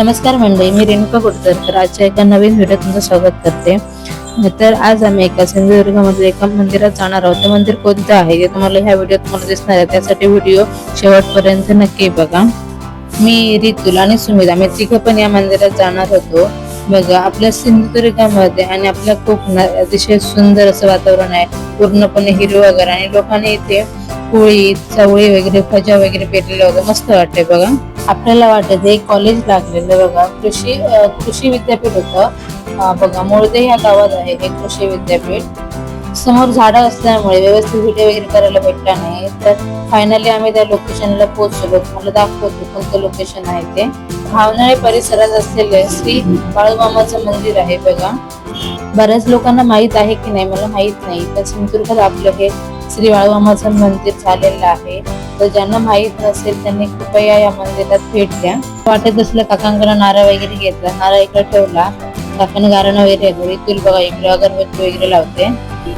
नमस्कार मंडळी मी रेणुका कुडतरकर आजच्या एका नवीन व्हिडिओ तुमचं स्वागत करते. तर आज आम्ही एका सिंधुदुर्गमधील एका मंदिरात जाणार आहोत. ते मंदिर कोणतं आहे ते तुम्हाला ह्या व्हिडिओत तुम्हाला दिसणार आहे. त्यासाठी व्हिडिओ शेवटपर्यंत नक्की बघा. मी रितुल आणि सुमित आम्ही तिघं पण या मंदिरात जाणार होतो. बघा आपल्या सिंधुदुर्गामध्ये आणि आपल्या कोकणात अतिशय सुंदर असं वातावरण आहे. पूर्णपणे हिरवगार आणि लोकांनी इथे पोळी चवळी वगैरे फजा वगैरे पेरलेलं होतं. मस्त वाटतंय बघा. आपल्याला वाटत एक कॉलेज लागलेलं बघा. कृषी कृषी विद्यापीठ होतं. बघा मुळदे या गावात आहे हे कृषी विद्यापीठ. समोर झाडं असल्यामुळे व्यवस्थित व्हिडिओ वगैरे करायला भेटला नाही. तर फायनली आम्ही त्या लोकेशनला पोहोचलो. तुम्हाला दाखवतो कोणतं लोकेशन आहे ते. भावनाळे परिसरात असलेले श्री बाळूमामाचं मंदिर आहे बघा. बऱ्याच लोकांना माहीत आहे की नाही मला माहीत नाही. तर सिंधुदुर्गात आपलं हे श्री बाळूमामाचं मंदिर झालेलं आहे. तर ज्यांना माहीत नसेल त्यांनी कृपया या मंदिरात भेट द्या. वाटत असलं काकांकडे नारळ वगैरे घेतला. नारळ इकडे ठेवला. काकानं गारण वगैरे घरी तुल बघा इकडे अगरबत्ती वगैरे लावते.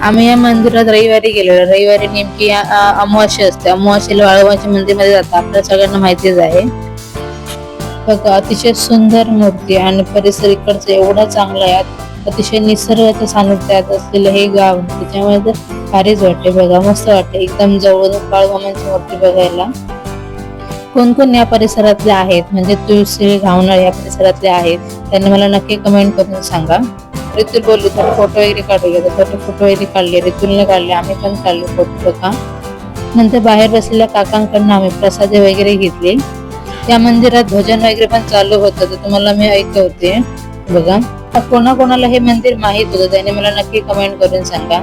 आम्ही या मंदिरात रविवारी गेलो रविवारी नेमकी अमावास्या असते. अमावास्याला बाळूमाच्या मंदिरमध्ये जातात. आपल्या सगळ्यांना माहितीच आहे. बघा अतिशय सुंदर मूर्ती आणि परिसर इकडचं एवढा चांगला आहे. अतिशय निसर्गाच्या सानिध्यात असलेलं हे गाव त्याच्यामुळे तर भारीच वाटते बघा. मस्त वाटते एकदम जवळून बाळगामांची मूर्ती बघायला. कोण कोण या परिसरातले आहेत? म्हणजे तुळशी घावनाळ या परिसरातले आहेत. त्यांनी मला नक्की कमेंट करून सांगा. रितुल बोलली तर फोटो वगैरे काढूया तर फोटो वगैरे काढले. रितुलने काढले. आम्ही पण काढले फोटो बघा नंतर बाहेर बसलेल्या काकांकडनं आम्ही प्रसादे वगैरे घेतले. त्या मंदिरात भजन वगैरे पण चालू होतं. तर तुम्हाला मी ऐकवते. बघा. कोणाकोणाला हे मंदिर माहीत होतं? त्याने मला नक्की कमेंट करून सांगा.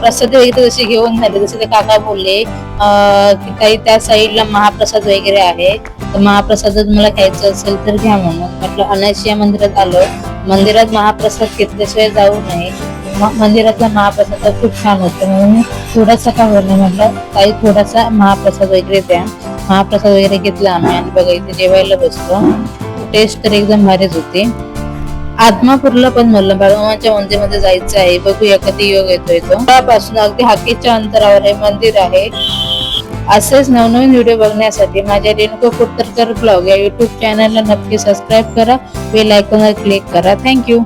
प्रसाद वगैरे जसे घेऊन झाले जसे ते काका बोलले की काही त्या साईडला महाप्रसाद वगैरे आहे तर महाप्रसाद जर मला घ्यायचं असेल तर घ्या म्हणून. म्हटलं अनाशिया मंदिरात आलो मंदिरात महाप्रसाद घेतल्याशिवाय जाऊ नये. मंदिरातला महाप्रसाद तर खूप छान होतं. म्हणून थोडासा का होणार म्हटलं काही थोडासा महाप्रसाद वगैरे द्या. महाप्रसाद वगैरे घेतला आम्ही आणि बघा इथे जेवायला बसलो. टेस्ट तर एकदम भारीच होती. आत्मापूरला पण म्हणलं बाळूमाच्या मंदिरमध्ये जायचं आहे. बघूया कधी योग येतोय तो. त्यापासून अगदी हाकीच्या अंतरावर हे मंदिर आहे. असेच नवनवीन व्हिडिओ बघण्यासाठी माझ्या रेणुको कुटरकर ब्लॉग या युट्यूब चॅनलला नक्की सबस्क्राईब करा. बेल आयकॉनवर क्लिक करा. थँक्यू